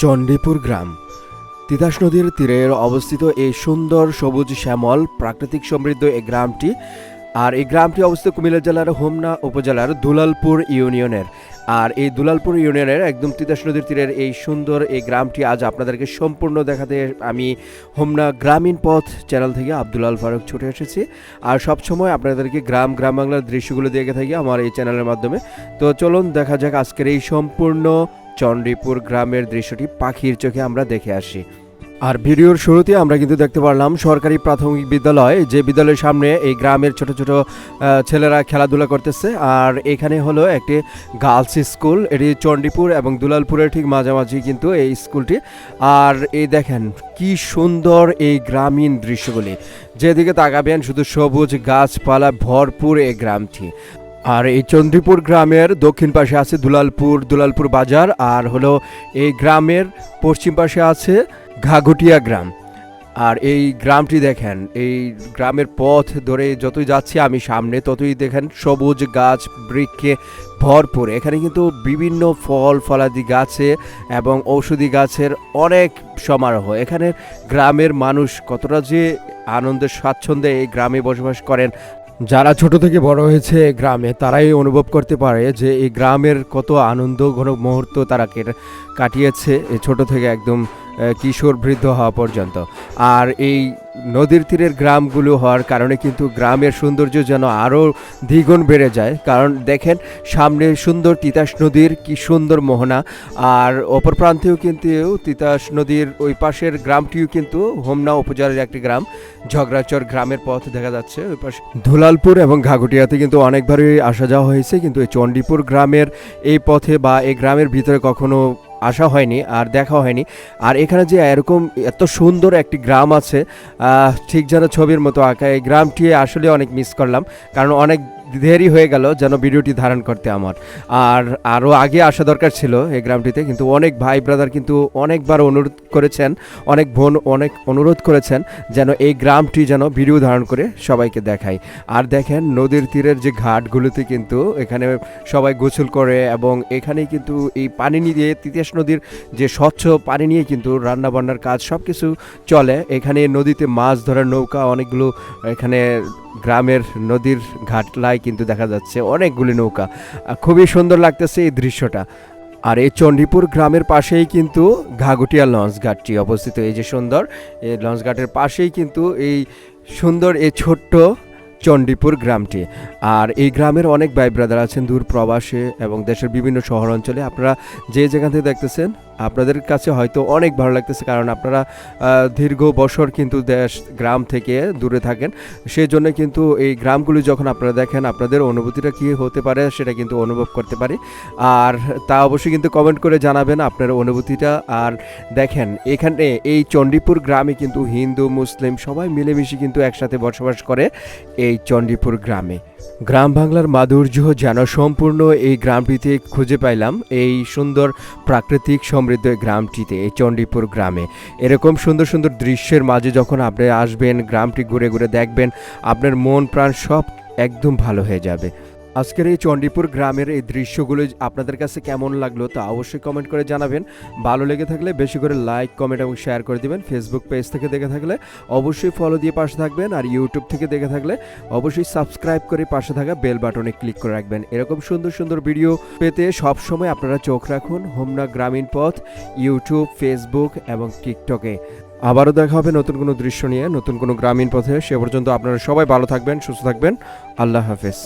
চণ্ডীপুর গ্রাম। তিতাস নদীর তীরে অবস্থিত এই সুন্দর সবুজ শ্যামল প্রাকৃতিক সমৃদ্ধ এই গ্রামটি, আর এই গ্রামটি অবস্থিত কুমিল্লা জেলার হোমনা উপজেলার দুলালপুর ইউনিয়নের। আর এই দুলালপুর ইউনিয়নের একদম তিতাস নদীর তীরের এই সুন্দর এই গ্রামটি আজ আপনাদেরকে সম্পূর্ণ দেখাতে আমি হোমনা গ্রামীণ পথ চ্যানেল থেকে আব্দুল আল ফারুক ছুটে এসেছি। আর সবসময় আপনাদেরকে গ্রাম গ্রাম বাংলার দৃশ্যগুলো দেখে থাকি আমার এই চ্যানেলের মাধ্যমে। তো চলুন দেখা যাক আজকের এই সম্পূর্ণ চণ্ডীপুর গ্রামের দৃশ্যটি পাখির চোখে আমরা দেখে আসি। আর ভিডিওর শুরুতে আমরা কিন্তু দেখতে পারলাম সরকারি প্রাথমিক বিদ্যালয়, যে বিদ্যালয়ের সামনে এই গ্রামের ছোট ছোট ছেলেরা খেলাধুলা করতেছে। আর এখানে হলো একটি গার্লস স্কুল, এটি চণ্ডীপুর এবং দুলালপুরের ঠিক মাঝামাঝি কিন্তু এই স্কুলটি। আর এই দেখেন কি সুন্দর এই গ্রামীণ দৃশ্যগুলি। যেদিকে তাকাবেন শুধু সবুজ গাছপালা, ভরপুর এই গ্রামটি। আর এই চন্দ্রীপুর গ্রামের দক্ষিণ পাশে আছে দুলালপুর দুলালপুর বাজার আর হলো এই গ্রামের পশ্চিম পাশে আছে ঘাঘুটিয়া গ্রাম। আর এই গ্রামটি দেখেন, এই গ্রামের পথ ধরে যতই যাচ্ছি আমি সামনে ততই দেখেন সবুজ গাছ, বৃক্ষে ভরপুর। এখানে কিন্তু বিভিন্ন ফল, ফলাদি গাছে এবং ঔষধি গাছের অনেক সমারোহ। এখানে গ্রামের মানুষ কতটা যে আনন্দের, স্বাচ্ছন্দ্যে এই গ্রামে বসবাস করেন যারা ছোট থেকে বড় হয়েছে গ্রামে, তারাই অনুভব করতে পারে যে এই গ্রামের কত আনন্দ, ঘন মুহূর্ত তারা কেটে- কাটিয়েছে। ছোট থেকে একদম কিশোর বৃদ্ধ হওয়া পর্যন্ত। আর এই নদীর তীরের গ্রামগুলো হওয়ার কারণে কিন্তু গ্রামের সৌন্দর্য যেন আরও দ্বিগুণ বেড়ে যায়। কারণ দেখেন, সামনে সুন্দর তিতাস নদীর কি সুন্দর মোহনা, আর অপর প্রান্তেও কিন্তু তিতাস নদীর ওই পাশের গ্রামটিও কিন্তু হোমনা উপজেলার একটি গ্রাম। ঝগড়াচর গ্রামের পথ দেখা যাচ্ছে, ওই পাশে ধুলালপুর এবং ঘাঘুটিয়াতে কিন্তু অনেকবারই আসা যাওয়া হয়েছে। কিন্তু এই চণ্ডীপুর গ্রামের এই পথে বা এই গ্রামের ভিতরে কখনো আসা হয়নি আর দেখা হয়নি। আর এখানে যে এরকম এত সুন্দর একটি গ্রাম আছে ঠিক যেন ছবির মতো আঁকা, এই গ্রামটি আসলে অনেক মিস করলাম। কারণ অনেক দেরি হয়ে গেল যেন ভিডিওটি ধারণ করতে আমার। আর আরও আগে আসা দরকার ছিল এই গ্রামটিতে, কিন্তু অনেক ভাই ব্রাদার কিন্তু অনেকবার অনুরোধ করেছেন, অনেক বোন অনেক অনুরোধ করেছেন যেন এই গ্রামটি যেন ভিডিও ধারণ করে সবাইকে দেখাই আর দেখেন নদীর তীরের যে ঘাটগুলোতে কিন্তু এখানে সবাই গোসল করে এবং এখানে কিন্তু এই পানি নিয়ে তিতাস নদীর যে স্বচ্ছ পানি নিয়ে কিন্তু রান্নাবান্নার কাজ সব কিছু চলে। এখানে নদীতে মাছ ধরার নৌকা, অনেকগুলো এখানে গ্রামের নদীর ঘাটলায় কিন্তু দেখা যাচ্ছে অনেকগুলি নৌকা। খুবই সুন্দর লাগতেছে এই দৃশ্যটা। আর এই চণ্ডীপুর গ্রামের পাশেই কিন্তু ঘাঘুটিয়া লঞ্চ ঘাটটি অবস্থিত। এই যে সুন্দর, এই লঞ্চ ঘাটের পাশেই কিন্তু এই সুন্দর, এই ছোট্ট চণ্ডীপুর গ্রামটি। আর এই গ্রামের অনেক ভাই ব্রাদার আছেন দূর প্রবাসে এবং দেশের বিভিন্ন শহর অঞ্চলে আপনারা যে যেখান থেকে দেখতেছেন আপনাদের কাছে হয়তো অনেক ভালো লাগতেছে, কারণ আপনারা দীর্ঘ বছর কিন্তু দেশ, গ্রাম থেকে দূরে থাকেন। সেই জন্য কিন্তু এই গ্রামগুলি যখন আপনারা দেখেন, আপনাদের অনুভূতিটা কী হতে পারে সেটা কিন্তু অনুভব করতে পারি। আর তা অবশ্যই কিন্তু কমেন্ট করে জানাবেন আপনার অনুভূতিটা। আর দেখেন, এখানে এই চণ্ডীপুর গ্রামে কিন্তু হিন্দু, মুসলিম সবাই মিলেমিশে কিন্তু একসাথে বসবাস করে এই চণ্ডীপুর গ্রামে। গ্রাম বাংলার মাধুর্য যেন সম্পূর্ণ এই গ্রামটিতে খুঁজে পাইলাম। এই সুন্দর প্রাকৃতিক সমৃদ্ধ গ্রামটিতে, এই চণ্ডীপুর গ্রামে। এরকম সুন্দর সুন্দর দৃশ্যের মাঝে যখন আপনি আসবেন, গ্রামটি ঘুরে ঘুরে দেখবেন, আপনার মন প্রাণ সব একদম ভালো হয়ে যাবে। আজকের এই চণ্ডীপুর গ্রামের এই দৃশ্যগুলো আপনাদের কাছে কেমন লাগল তা অবশ্যই কমেন্ট করে জানাবেন। ভালো লেগে থাকলে বেশি করে লাইক কমেন্ট এবং শেয়ার করে দিবেন। ফেসবুক পেজ থেকে দেখে থাকলে অবশ্যই ফলো দিয়ে পাশে থাকবেন আর ইউটিউব থেকে দেখে থাকলে অবশ্যই সাবস্ক্রাইব করে পাশে থাকা বেল বাটনে ক্লিক করে রাখবেন। এরকম সুন্দর সুন্দর ভিডিও পেতে সব সময় আপনারা চোখ রাখুন হোমনা গ্রামীণ পথ ইউটিউব ফেসবুক এবং টিকটকে আবারও দেখা হবে নতুন কোনো দৃশ্য নিয়ে, নতুন কোনো গ্রামীণ পথে। সে পর্যন্ত আপনারা সবাই ভালো থাকবেন, সুস্থ থাকবেন। আল্লাহ হাফেজ।